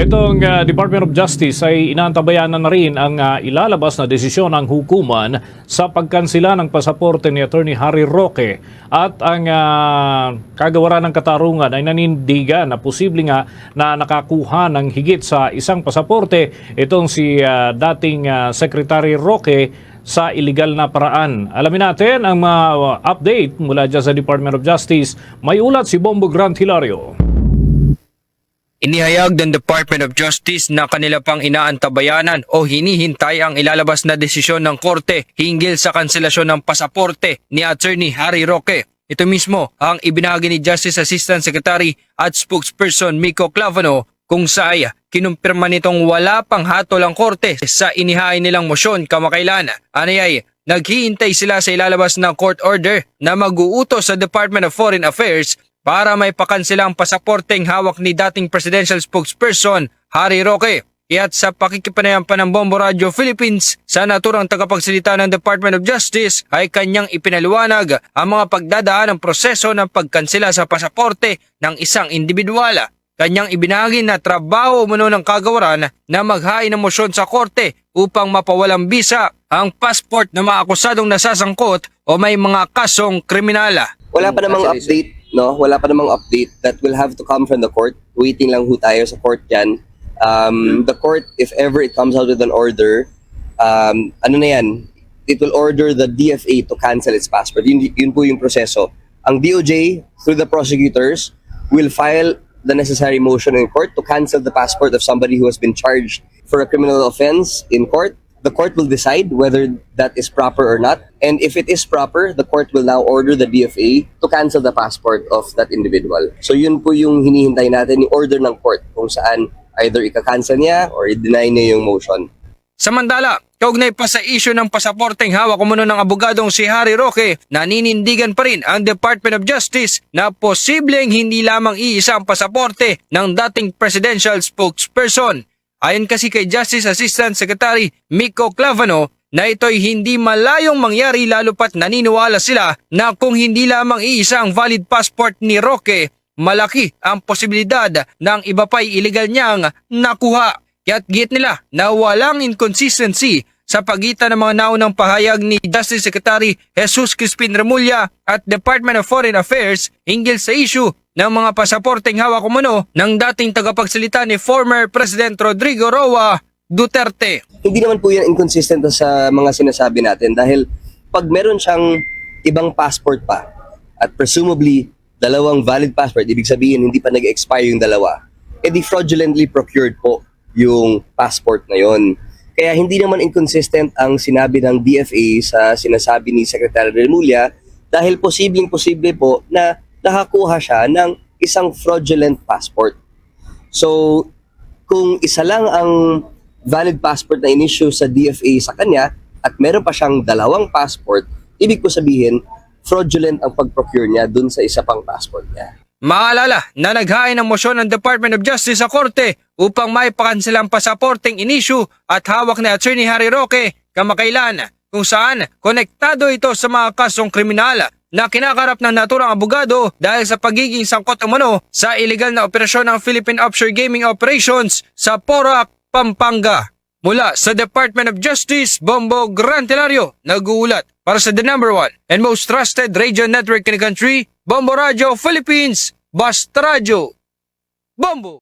Itong uh, Department of Justice ay inaantabayanan na rin ang uh, ilalabas na desisyon ng hukuman sa pagkansila ng pasaporte ni Attorney Harry Roque at ang uh, kagawaran ng katarungan ay nanindigan na posible nga na nakakuha ng higit sa isang pasaporte itong si uh, dating uh, Secretary Roque sa illegal na paraan. Alamin natin ang uh, update mula dyan sa Department of Justice. May ulat si Bombo Grant Hilario. Inihayag ng Department of Justice na kanila pang inaantabayanan o hinihintay ang ilalabas na desisyon ng korte hinggil sa kanselasyon ng pasaporte ni Attorney Harry Roque. Ito mismo ang ibinahagi ni Justice Assistant Secretary at spokesperson Miko Clavano kung saan kinumpirma nitong wala pang hatol ang korte sa inihain nilang mosyon kamakailan. Anayay, naghihintay sila sa ilalabas ng court order na mag-uutos sa Department of Foreign Affairs para may pakansela ang pasaporteng hawak ni dating presidential spokesperson Harry Roque. Iat sa pakikipanayam pa ng Bombo Radio Philippines sa naturang tagapagsalita ng Department of Justice ay kanyang ipinaliwanag ang mga pagdadaan ng proseso ng pagkansela sa pasaporte ng isang individual. Kanyang ibinahagi na trabaho umano ng kagawaran na maghain ng mosyon sa korte upang mapawalang bisa ang passport ng mga akusadong nasasangkot o may mga kasong kriminala. Wala pa namang update, no? Wala pa namang update that will have to come from the court. Waiting lang ho tayo sa court yan. Um, the court, if ever it comes out with an order, um, ano na yan, it will order the DFA to cancel its passport. Yun, yun po yung proseso. Ang DOJ, through the prosecutors, will file the necessary motion in court to cancel the passport of somebody who has been charged for a criminal offense in court. The court will decide whether that is proper or not. And if it is proper, the court will now order the DFA to cancel the passport of that individual. So yun po yung hinihintay natin, yung order ng court kung saan either ika-cancel niya or i-deny niya yung motion. Samantala, kaugnay pa sa isyu ng pasaporteng hawak umuno ng abogadong si Harry Roque, naninindigan pa rin ang Department of Justice na posibleng hindi lamang iisa ang pasaporte ng dating presidential spokesperson. Ayon kasi kay Justice Assistant Secretary Miko Clavano na ito'y hindi malayong mangyari lalo pat naniniwala sila na kung hindi lamang iisa ang valid passport ni Roque, malaki ang posibilidad ng iba pa'y illegal niyang nakuha. Kaya't git nila na walang inconsistency sa pagitan ng mga naunang pahayag ni Justice Secretary Jesus Crispin Remulla at Department of Foreign Affairs hinggil sa issue ng mga pasaporteng hawak umano ng dating tagapagsalita ni former President Rodrigo Roa Duterte. hindi naman po yan inconsistent sa mga sinasabi natin dahil pag meron siyang ibang passport pa at presumably dalawang valid passport, ibig sabihin hindi pa nag-expire yung dalawa, edi fraudulently procured po yung passport na yon. Kaya hindi naman inconsistent ang sinabi ng DFA sa sinasabi ni Secretary Remulla dahil posibleng-posible po na nakakuha siya ng isang fraudulent passport. So, kung isa lang ang valid passport na in-issue sa DFA sa kanya at meron pa siyang dalawang passport, ibig ko sabihin, fraudulent ang pag-procure niya dun sa isa pang passport niya. Maalala na naghain ng mosyon ng Department of Justice sa korte upang may pakansela ang pasaporteng inisyu at hawak ni Attorney Harry Roque kamakailan kung saan konektado ito sa mga kasong kriminal na kinakarap ng naturang abogado dahil sa pagiging sangkot umano sa illegal na operasyon ng Philippine Offshore Gaming Operations sa Porac, Pampanga. Mula sa Department of Justice, Bombo Grantelario, nag-uulat para sa the number one and most trusted radio network in the country, Bombo Radio Philippines, Basta Radio. Bombo!